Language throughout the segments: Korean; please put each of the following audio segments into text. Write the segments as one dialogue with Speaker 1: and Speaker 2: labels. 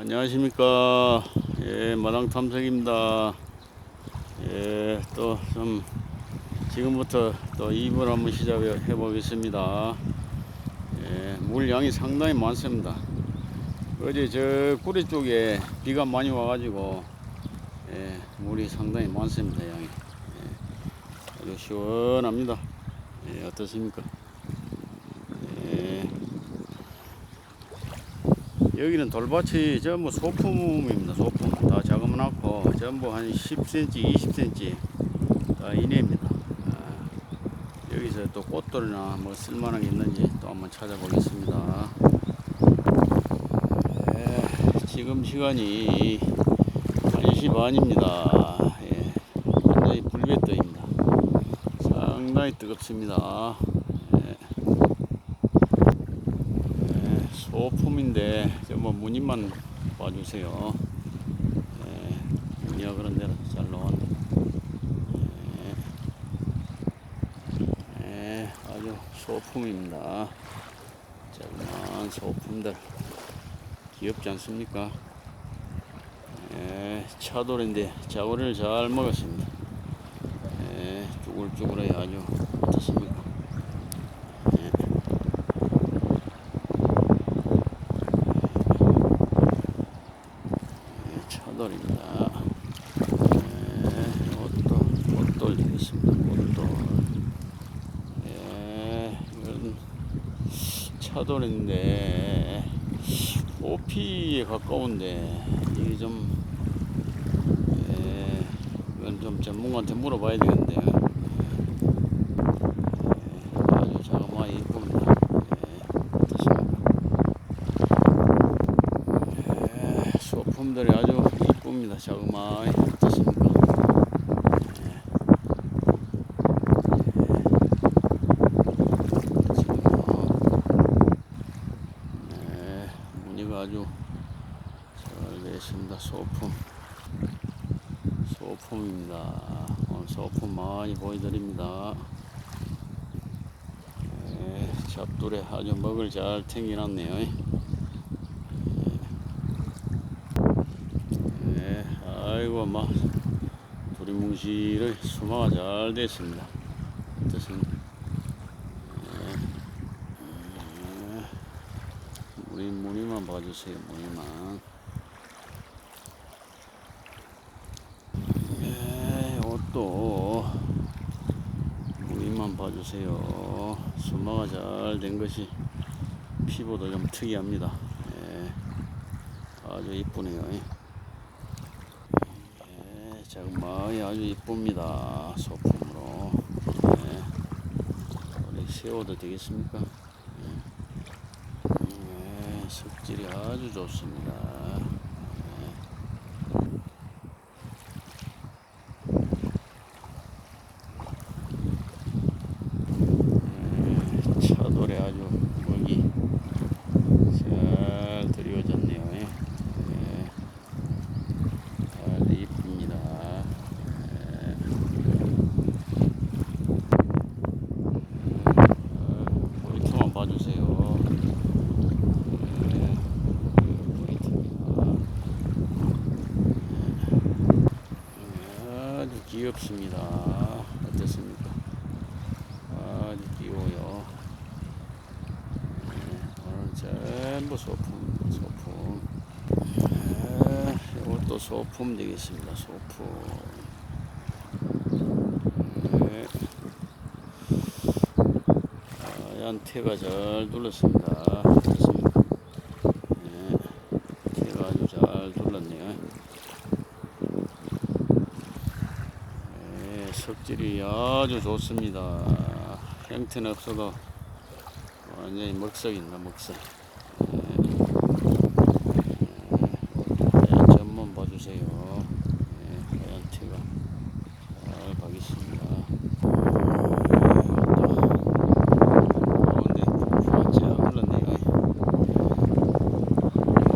Speaker 1: 안녕하십니까. 예, 마당 탐색입니다. 예, 또 좀 지금부터 또 입을 한번 시작해 보겠습니다. 예, 물 양이 상당히 많습니다. 어제 저 구리 쪽에 비가 많이 와 가지고 예, 물이 상당히 많습니다. 양이 예, 아주 시원합니다. 예, 어떻습니까? 예. 여기는 돌밭이 전부 소품입니다. 소품 다 작업해놨고 전부 한 10cm, 20cm 다 이내입니다. 아, 여기서 또 꽃돌이나 뭐 쓸만한 게 있는지 또 한번 찾아보겠습니다. 예, 지금 시간이 1시 반입니다. 예, 완전히 불볕더입니다. 상당히 뜨겁습니다. 예. 네, 소품인데 저뭐 무늬만 봐주세요. 네, 무늬가 그런 데는 잘 나왔네. 네, 네, 아주 소품입니다. 조그만 소품들 귀엽지 않습니까? 네, 차돌인데 자고리를 잘 먹었습니다. 네, 쭈글쭈글해 아주 어떻습니까? 네. 네, 차돌입니다. 네, 옷도, 옷돌 되겠습니다. 옷돌. 네, 이건 차돌인데, 오피에 가까운데, 이게 좀, 예, 이건 좀 전문가한테 물어봐야 어떻습니까? 예, 소품들이 아주. 자그마하게 어떻습니까? 예. 예. 지금 네, 무늬가 아주 잘 되어 있습니다. 소품. 소품입니다. 오늘 소품 많이 보여드립니다. 네, 잡돌에 아주 먹을 잘 탱겨놨네요. 네, 아이고, 막, 두리뭉실의 수마가 잘 됐습니다. 네, 무늬, 무늬만 봐주세요, 무늬만. 네, 옷도 무늬만 봐주세요. 수마가 잘 된 것이 피부도 좀 특이합니다. 예, 아주 이쁘네요. 예, 자그마하게 아주 이쁩니다. 소품으로. 예, 우리 세워도 되겠습니까? 예, 예, 색질이 아주 좋습니다. 예. 예, 차돌에 아주 먹이 잘 드리워졌네요. 예. 예. 아주 이쁩니다. 예. 어, 포인트만 봐주세요. 예. 포인트입니다. 귀엽습니다. 어떻습니까? 아주 귀여워요. 네, 오늘 전부 소품, 소품. 네, 이것도 소품 되겠습니다. 소품. 네. 하얀 태가 잘 둘렀습니다. 됐습니까? 네, 태가 아주 잘 둘렀네요. 네, 석질이 아주 좋습니다. 형태는 없어도 완전히 먹석입니다, 먹석. 네. 네, 전문 봐주세요. 네, 하얀 티가 잘 가겠습니다. 가운데 부하지 흘렀네요.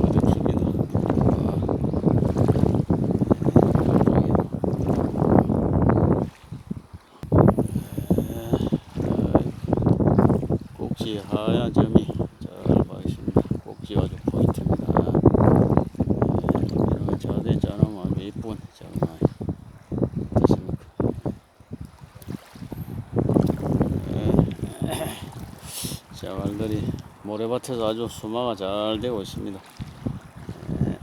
Speaker 1: 어둡습니다. 꼭지 하얀 점이 잘 보이십니다. 꼭지 아주 포인트입니다. 모래 밭에서 아주 수마가 잘 되고 있습니다. 예.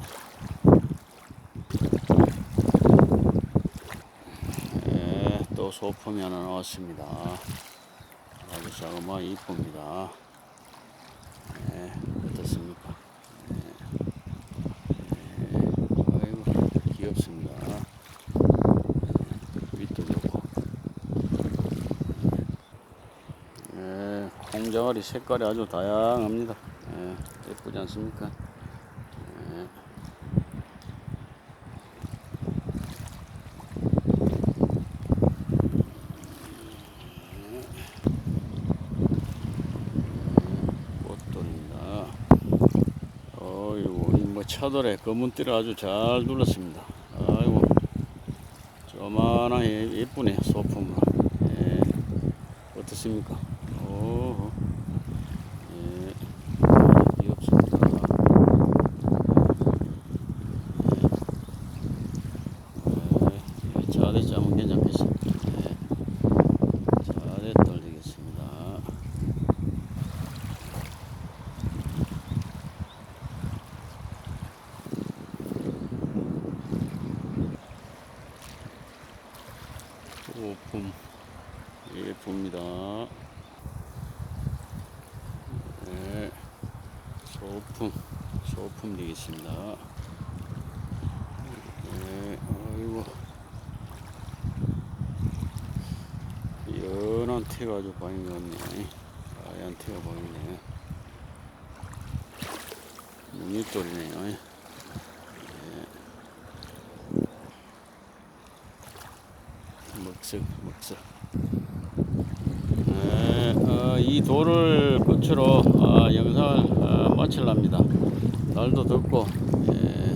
Speaker 1: 예, 또 소품이 하나 나왔습니다. 아주 자그마한 이쁩니다. 예, 어떻습니까? 예, 예, 아이고, 귀엽습니다. 예, 밑도 좋고. 예, 콩자갈이 색깔이 아주 다양합니다. 예, 예쁘지 않습니까? 예. 꽃돌입니다. 어이구, 이뭐 차돌에 검은 띠를 아주 잘 둘렀습니다. 아이고, 조만하게 예쁘네, 소품으로. 예. 어떻습니까? 오, 예, 귀엽습니다. 예, 예, 자대 짜면 괜찮겠습니다. 예, 자대 떨리겠습니다. 소품 예쁩니다. 네, 소품, 소품 되겠습니다. 네, 아이고. 연한 태가 아주 많이 갔네. 하얀 태가 보이네. 눈이돌이네요. 네. 먹석, 먹석. 네, 어, 이 돌을 끝으로 어, 영상을 어, 마칠랍니다. 날도 덥고 예,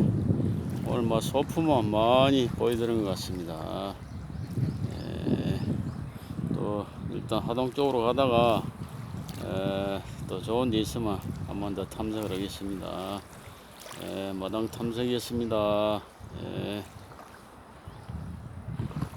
Speaker 1: 오늘 뭐 소품은 많이 보여드린 것 같습니다. 예, 또 일단 하동 쪽으로 가다가 에, 또 좋은 데 있으면 한 번 더 탐색을 하겠습니다. 예, 마당 탐색이었습니다. 예.